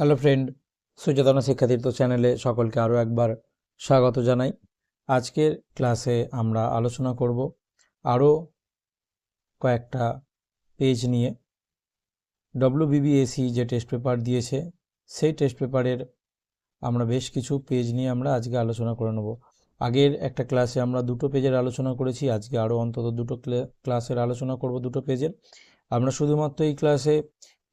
Hello friend সুচেতনা শিক্ষাতীর্থ চ্যানেলে সকলকে আরও একবার স্বাগত জানাই। আজকের ক্লাসে আমরা আলোচনা করব আরও কয়েকটা পেজ নিয়ে। ডব্লিউবিবিএসি যে টেস্ট পেপার দিয়েছে, সেই টেস্ট পেপারের আমরা বেশ কিছু পেজ নিয়ে আমরা আজকে আলোচনা করে নেব। আগের একটা ক্লাসে আমরা দুটো পেজের আলোচনা করেছি, আজকে আরও অন্তত দুটো ক্লাসের আলোচনা করব দুটো পেজের আমরা শুধুমাত্র এই ক্লাসে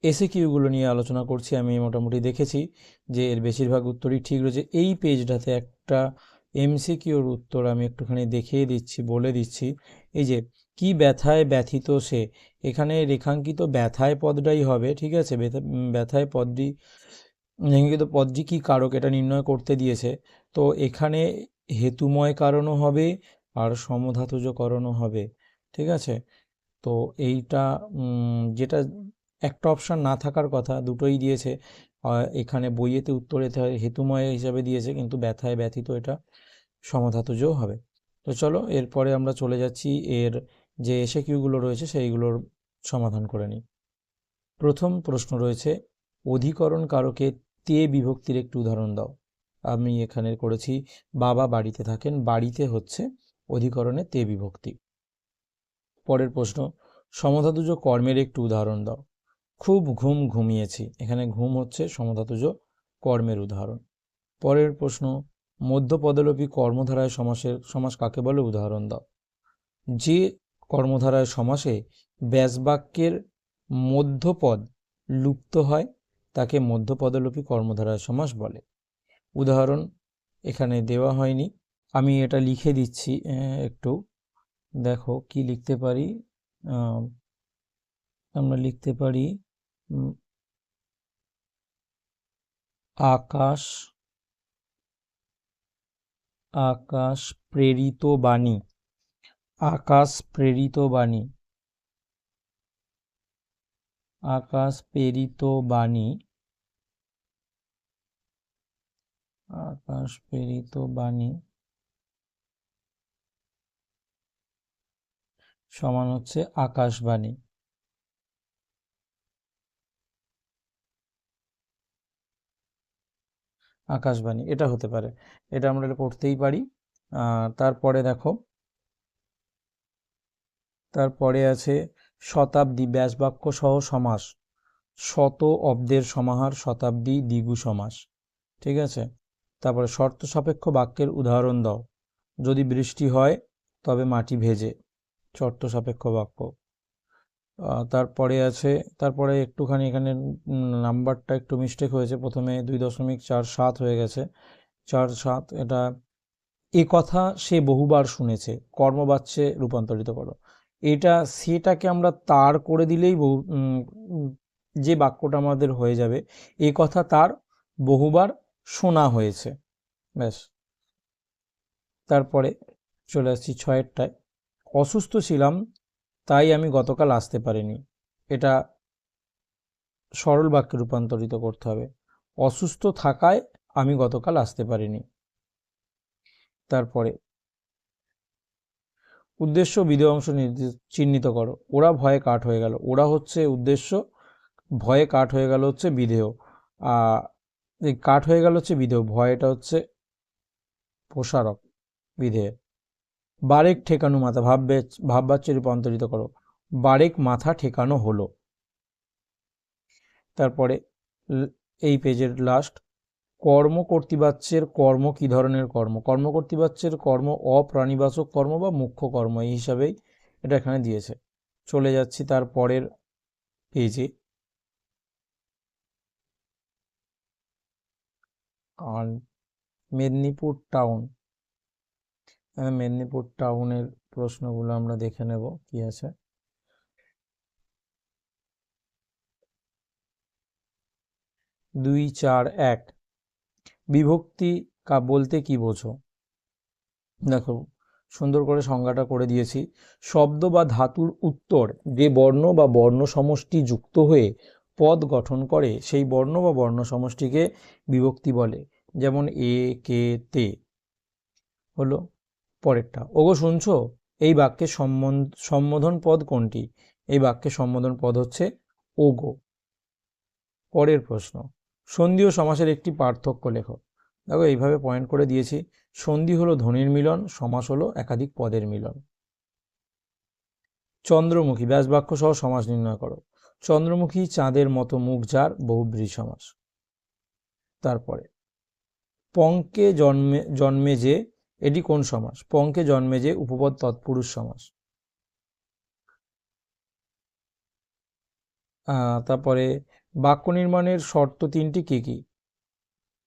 এসে কিউগুলো নিয়ে আলোচনা করছি, আমি মোটামুটি দেখেছি যে এর বেশিরভাগ উত্তরই ঠিক রয়েছে। এই পেজটাতে একটা এমসিকিউর উত্তর আমি একটুখানি দেখিয়ে দিচ্ছি, বলে দিচ্ছি। এই যে, কি ব্যথায় ব্যথিত সে? এখানে রেখাঙ্কিত ব্যথায় পদটাই হবে, ঠিক আছে? ব্যথা- ব্যথায় পদটি, রেখাঙ্কিত পদটি কি কারক এটা নির্ণয় করতে দিয়েছে। তো এখানে হেতুময় কারণও হবে আর সমধাতুজ কারণও হবে, ঠিক আছে? তো এইটা যেটা একটা অপশান না থাকার কথা, দুটোই দিয়েছে। এখানে বইয়েতে উত্তরেতে হয় হেতুময় হিসাবে দিয়েছে, কিন্তু ব্যথায় ব্যথিত এটা সমধাতুজও হবে। তো চলো, এরপরে আমরা চলে যাচ্ছি, এর যে এসে কিউগুলো রয়েছে, সেইগুলোর সমাধান করে নিই। প্রথম প্রশ্ন রয়েছে, অধিকরণ কারকে তে বিভক্তির একটি উদাহরণ দাও। আমি এখানে করেছি, বাবা বাড়িতে থাকেন, বাড়িতে হচ্ছে অধিকরণে তে বিভক্তি। পরের প্রশ্ন, সমধাতুজ কর্মের একটি উদাহরণ দাও। খুব ঘুম ঘুমিয়েছি। এখানে ঘুম হচ্ছে সমধাতুজ কর্মের উদাহরণ। পরের প্রশ্ন, মধ্যপদলোপী কর্মধারায় সমাসের, সমাস কাকে বলে? উদাহরণ দাও। যে কর্মধারায় সমাসে ব্যাসবাক্যের মধ্যপদ লুপ্ত হয়, তাকে মধ্যপদলোপী কর্মধারায় সমাস বলে। উদাহরণ, এখানে দেওয়া হয়নি। আমি এটা লিখে দিচ্ছি একটু। দেখো কি লিখতে পারি? আমরা লিখতে পারি আকাশ আকাশ প্রেরিত বাণী, আকাশ প্রেরিত বাণী, আকাশ প্রেরিত বাণী, আকাশ প্রেরিত বাণী, সমান হচ্ছে আকাশবাণী আকাশবাণী, এটা হতে পারে। এটা আমরা করতেই পারি। তারপরে দেখো, তারপরে আছে শতাব্দী ব্যাসবাক্য সহ সমাস। শত অব্দের সমাহার, শতাব্দী দ্বিগু সমাস। ঠিক আছে? তারপরে শর্ত সাপেক্ষ বাক্যের উদাহরণ দাও। যদি বৃষ্টি হয়, তবে মাটি ভেজে। শর্ত সাপেক্ষ বাক্য। তারপরে আছে, তারপরে একটুখানি এখানে নাম্বারটা একটু মিস্টেক হয়েছে। প্রথমে দুই দশমিক চার সাত হয়ে গেছে। চার সাত, এটা এ কথা সে বহুবার শুনেছে। কর্মবাচ্যে রূপান্তরিত করো। এটা সেটাকে আমরা তার করে দিলেই বহু যে বাক্যটা আমাদের হয়ে যাবে, এ কথা তার বহুবার শোনা হয়েছে। ব্যাস। তারপরে চলে আসছি ছয়েরটায়। অসুস্থ ছিলাম তাই আমি গতকাল আসতে পারিনি। এটা সরল বাক্যে রূপান্তরিত করতে হবে। অসুস্থ থাকায় আমি গতকাল আসতে পারিনি। তারপরে, উদ্দেশ্য বিধেয় অংশ চিহ্নিত করো। ওরা ভয়ে কাঠ হয়ে গেল। ওরা হচ্ছে উদ্দেশ্য, ভয়ে কাঠ হয়ে গেল হচ্ছে বিধেয় এই কাঠ হয়ে গেল হচ্ছে বিধেয় ভয়টা হচ্ছে প্রসারক বিধেয় বারেক ঠেকানো মাথা ভাব ভাববাচ্যে রূপান্তরিত করো। বারেক মাথা ঠেকানো হলো। তারপরে এই পেজের লাস্ট কর্ম কর্তৃবাচ্যের কর্ম কি ধরনের কর্ম? কর্ম কর্তৃবাচ্যের কর্ম অপ্রাণীবাচক কর্ম বা মুখ্য কর্ম, এই হিসাবেই এটা এখানে দিয়েছে। চলে যাচ্ছি তার পরের পেজে। আর মেদিনীপুর টাউন মেদিনীপুর টাউনের প্রশ্নগুলো আমরা দেখে নেব কি আছে। দুই চার এক, বিভক্তি কা বলতে কি বোঝো? দেখো, সুন্দর করে সংজ্ঞাটা করে দিয়েছি। শব্দ বা ধাতুর উত্তর যে বর্ণ বা বর্ণ সমষ্টি যুক্ত হয়ে পদ গঠন করে, সেই বর্ণ বা বর্ণ সমষ্টিকে বিভক্তি বলে। যেমন এ, কে, তে। হলো? পরেরটা। ওগো, শুনছো? এই বাক্যের সম্বোধন পদ কোনটি? এই বাক্যের সম্বোধন পদ হচ্ছে ওগো। পরের প্রশ্ন। সন্ধি ও সমাসের একটি পার্থক্য লেখো। দেখো, এইভাবে পয়েন্ট করে দিয়েছি। সন্ধি হলো ধ্বনির মিলন, সমাস হলো একাধিক পদের মিলন। চন্দ্রমুখী ব্যাসবাক্য সহ সমাস নির্ণয় করো। চন্দ্রমুখী, চাঁদের মতো মুখ যার বহুব্রী সমাস। তারপরে, পঙ্কে জন্মে জন্মে যে এটি কোন সমাস? পঙ্কে জন্মে যে উপপদ তৎপুরুষ সমাস। তারপরে বাক্য নির্মাণের শর্ত তিনটি কি কি?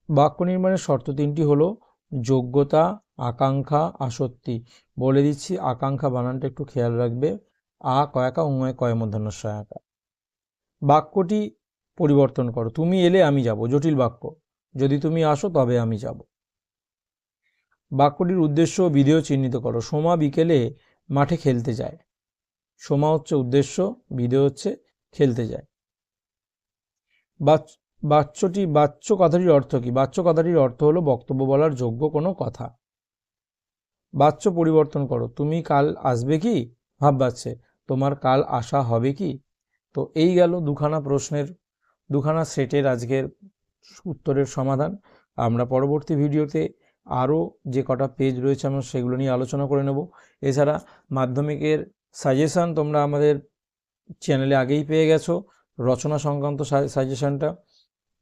বাক্য নির্মাণের শর্ত তিনটি হলো যোগ্যতা, আকাঙ্ক্ষা, আসক্তি। বলে দিচ্ছি, আকাঙ্ক্ষা বানানটা একটু খেয়াল রাখবে। আ, কয়াকা উময় কয় মধ্যাহ্ন সহায়কা বাক্যটি পরিবর্তন করো। তুমি এলে আমি যাব। জটিল বাক্য। যদি তুমি আসো, তবে আমি যাব। বাক্যটির উদ্দেশ্য ও বিধেয় চিহ্নিত করো। সোমা বিকেলে মাঠে খেলতে যায়। সোমা হচ্ছে উদ্দেশ্য, বিধেয় হচ্ছে খেলতে যায়। বাচ- বাচ্যটি বাচ্য কথাটির অর্থ কি? বাচ্য কথাটির অর্থ হলো বক্তব্য বলার যোগ্য কোনো কথা। বাচ্য পরিবর্তন করো। তুমি কাল আসবে কি? ভাব বাচ্চে তোমার কাল আসা হবে কি? তো এই গেল দুখানা প্রশ্নের, দুখানা সেটের আজকের উত্তরের সমাধান। আমরা পরবর্তী ভিডিওতে আরও যে কটা পেজ রয়েছে আমরা সেগুলো নিয়ে আলোচনা করে নেব। এছাড়া মাধ্যমিকের সাজেশান তোমরা আমাদের চ্যানেলে আগেই পেয়ে গেছো, রচনা সংক্রান্ত সাজেশানটা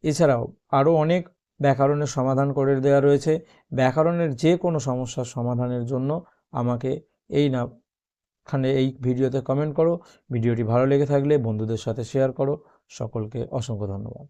এছাড়াও আরও অনেক ব্যাকরণের সমাধান করে দেওয়া রয়েছে। ব্যাকরণের যে কোনো সমস্যার সমাধানের জন্য আমাকে এই না, খানে এই ভিডিওতে কমেন্ট করো। ভিডিওটি ভালো লেগে থাকলে বন্ধুদের সাথে শেয়ার করো। সকলকে অসংখ্য ধন্যবাদ।